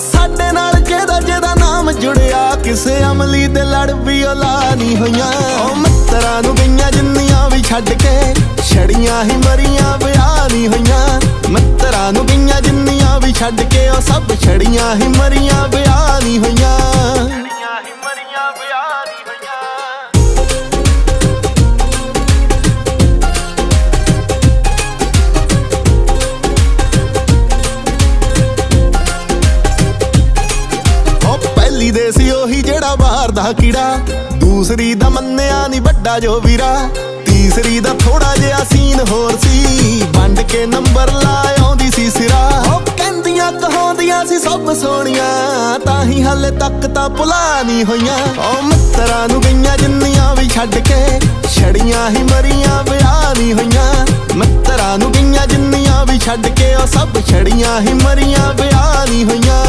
ਸਾਡੇ ਨਾਲ ਜਿਹਦਾ ਜਿਹਦਾ ਨਾਮ ਜੁੜਿਆ? ਕਿਸੇ ਅਮਲੀ ਦੇ ਲੜ ਵੀ ਔਲਾ ਨਹੀਂ ਹੋਈਆਂ। ਉਹ ਮਿੱਤਰਾਂ ਨੂੰ ਗਈਆਂ ਜਿੰਨੀਆਂ ਵੀ ਛੱਡ ਕੇ, ਛੜੀਆਂ ਹੀ ਮਰੀਆਂ ਵਿਆਹ ਨਹੀਂ ਹੋਈਆਂ। ਮਿੱਤਰਾਂ ਨੂੰ ਗਈਆਂ ਜਿੰਨੀਆਂ ਵੀ ਛੱਡ ਕੇ, ਉਹ ਸਭ ਛੜੀਆਂ ਹੀ ਮਰੀਆਂ ਵਿਆਹ ਨਹੀਂ ਹੋਈਆਂ। ਛੜੀਆਂ ਹੀ ਮਰੀਆਂ ਵਿਆਹ ਉਹ ਦੇ ਸੀ ਉਹੀ ਜਿਹੜਾ ਬਾਹਰ ਦਾ ਕੀੜਾ। ਦੂਸਰੀ ਦਾ ਮੰਨਿਆ ਨਹੀਂ ਵੱਡਾ ਜੋ ਵੀਰਾ। ਤੀਸਰੀ ਦਾ ਥੋੜਾ ਜਿਹਾ ਸੀਨ ਹੋਰ ਸੀ। ਵੰਡ ਕੇ ਨੰਬਰ ਲਾ ਆਉਂਦੀ ਸੀ ਸਿਰਾ। ਉਹ ਕਹਿੰਦੀਆਂ ਕਹਾਉਂਦੀਆਂ ਸੀ ਸਭ ਸੋਹਣੀਆਂ। ਤਾਂ ਹੀ ਹਲੇ ਤੱਕ ਤਾਂ ਭੁਲਾ ਨਹੀਂ ਹੋਈਆਂ। ਉਹ ਮਿੱਤਰਾਂ ਨੂੰ ਗਈਆਂ ਜਿੰਨੀਆਂ ਵੀ ਛੱਡ ਕੇ। ਛੜੀਆਂ ਹੀ ਮਰੀਆਂ ਵਿਆਹ ਨਹੀਂ ਹੋਈਆਂ। ਮਿੱਤਰਾਂ ਨੂੰ ਗਈਆਂ ਜਿੰਨੀਆਂ ਵੀ ਛੱਡ ਕੇ। ਉਹ ਸਭ ਛੜੀਆਂ ਹੀ ਮਰੀਆਂ ਵਿਆਹ ਨਹੀਂ ਹੋਈਆਂ।